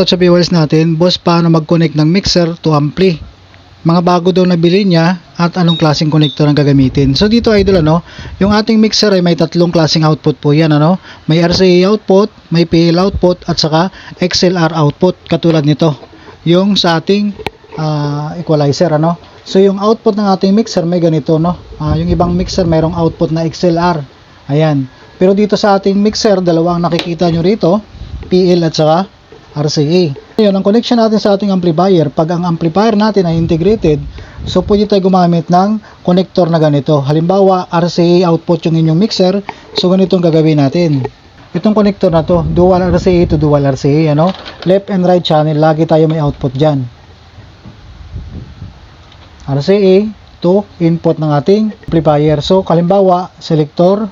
Sa viewers natin, boss paano mag-connect ng mixer to ampli. Mga bago daw nabili niya at anong klaseng connector ang gagamitin. So dito idol ano, yung ating mixer ay may tatlong klaseng output po yan ano. May RCA output, may PL output at saka XLR output katulad nito. Yung sa ating ah, equalizer ano. So yung output ng ating mixer may ganito no. Ah, yung ibang mixer mayroong output na XLR. Ayan. Pero dito sa ating mixer, dalawang nakikita nyo rito, PL at saka RCA. Ngayon, ang connection natin sa ating amplifier, pag ang amplifier natin ay integrated, so pwede tayo gumamit ng connector na ganito. Halimbawa, RCA output yung inyong mixer, so ganito ang gagawin natin. Itong connector na to, dual RCA to dual RCA, ano? Left and right channel, lagi tayo may output dyan. RCA to input ng ating amplifier. So, kalimbawa, selector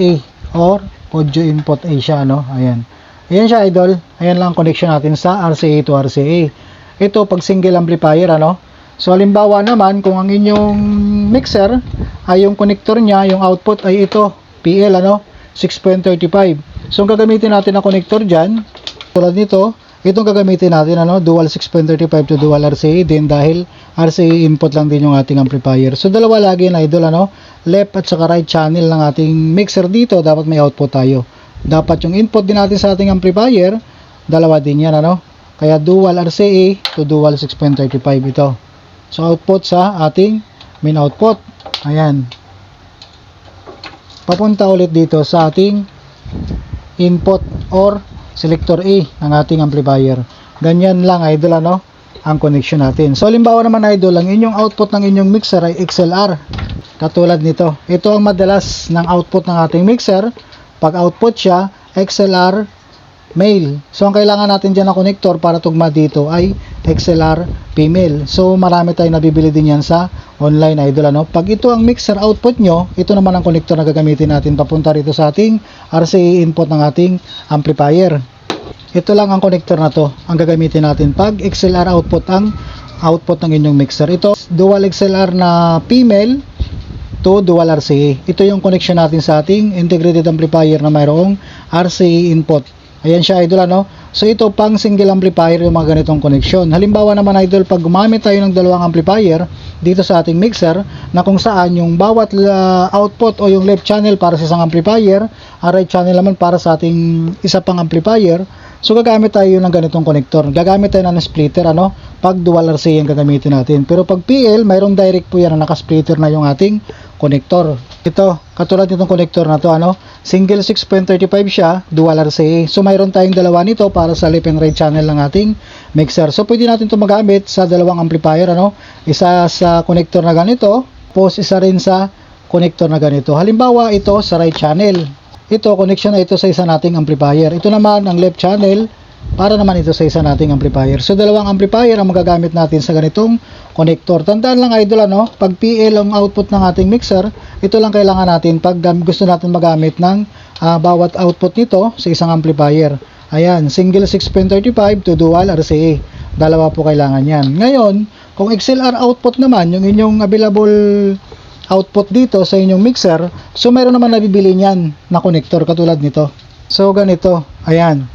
A or audio input A siya, no? Ayan. Ayan siya, idol. Ayan lang ang connection natin sa RCA to RCA. Ito, pag single amplifier, ano? So, halimbawa naman, kung ang inyong mixer ay yung connector niya, yung output ay ito, PL, ano? 6.35. So, ang gagamitin natin na connector dyan, tulad nito, itong gagamitin natin, ano? Dual 6.35 to dual RCA din dahil RCA input lang din yung ating amplifier. So, dalawa lagi na idol, ano? Left at saka right channel ng ating mixer dito, dapat may output tayo dapat yung input din natin sa ating amplifier, dalawa din yan, ano? Kaya dual RCA to dual 6.35 ito. So, output sa ating main output. Ayan. Papunta ulit dito sa ating input or selector A ng ating amplifier. Ganyan lang, idol, ano? Ang connection natin. So, limbawa naman, idol, ang inyong output ng inyong mixer ay XLR. Katulad nito. Ito ang madalas ng output ng ating mixer pag output siya, XLR male. So, ang kailangan natin dyan na connector para tugma dito ay XLR female. So, marami tayong nabibili din yan sa online idol. Ano? Pag ito ang mixer output nyo, ito naman ang connector na gagamitin natin papunta rito sa ating RCA input ng ating amplifier. Ito lang ang connector na to ang gagamitin natin pag XLR output ang output ng inyong mixer. Ito, dual XLR na female to dual RCA. Ito yung connection natin sa ating integrated amplifier na mayroong RCA input. Ayan siya idol ano. So ito pang single amplifier yung mga ganitong connection. Halimbawa naman idol pag gumamit tayo ng dalawang amplifier dito sa ating mixer na kung saan yung bawat uh, output o yung left channel para sa isang amplifier, ang right channel naman para sa ating isa pang amplifier. So gagamit tayo ng ganitong connector. Gagamit tayo ng splitter ano pag dual RCA ang gagamitin natin. Pero pag PL, mayroong direct po yan na naka-splitter na yung ating connector. Ito, katulad nitong connector na to, ano, single 6.35 siya, dual RCA. So mayroon tayong dalawa nito para sa left and right channel ng ating mixer. So pwede natin ito magamit sa dalawang amplifier, ano, isa sa connector na ganito, tapos isa rin sa connector na ganito. Halimbawa, ito sa right channel. Ito, connection na ito sa isa nating amplifier. Ito naman, ang left channel, para naman ito sa isa nating amplifier. So, dalawang amplifier ang magagamit natin sa ganitong connector. Tandaan lang idol, ano, pag PL ang output ng ating mixer, ito lang kailangan natin pag gusto natin magamit ng ah, bawat output nito sa isang amplifier. Ayan, single 6.35 to dual RCA. Dalawa po kailangan yan. Ngayon, kung XLR output naman, yung inyong available output dito sa inyong mixer, so mayroon naman nabibili niyan na connector katulad nito. So, ganito. Ayan.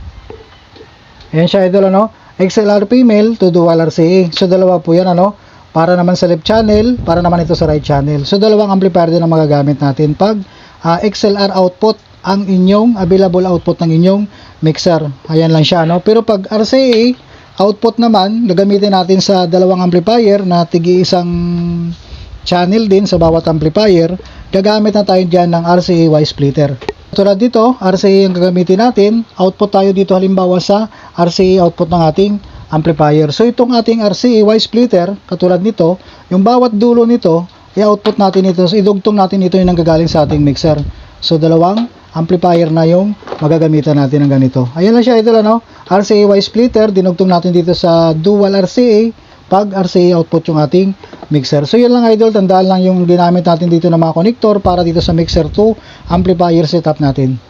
Ayan siya idol ano. XLR female to dual RCA. So dalawa po yan ano. Para naman sa left channel, para naman ito sa right channel. So dalawang amplifier din ang magagamit natin pag ah, XLR output ang inyong available output ng inyong mixer. Ayan lang siya no. Pero pag RCA output naman, gagamitin natin sa dalawang amplifier na tigi isang channel din sa bawat amplifier, gagamit na tayo dyan ng RCA Y splitter. Tulad dito, RCA ang gagamitin natin, output tayo dito halimbawa sa RCA output ng ating amplifier. So itong ating RCA Y splitter, katulad nito, yung bawat dulo nito, i-output natin ito, so idugtong natin ito yung nanggagaling sa ating mixer. So dalawang amplifier na yung magagamitan natin ng ganito. Ayan lang siya, idol ano, RCA Y splitter, dinugtong natin dito sa dual RCA, pag RCA output yung ating mixer. So yun lang idol, tandaan lang yung ginamit natin dito ng mga connector para dito sa mixer 2 amplifier setup natin.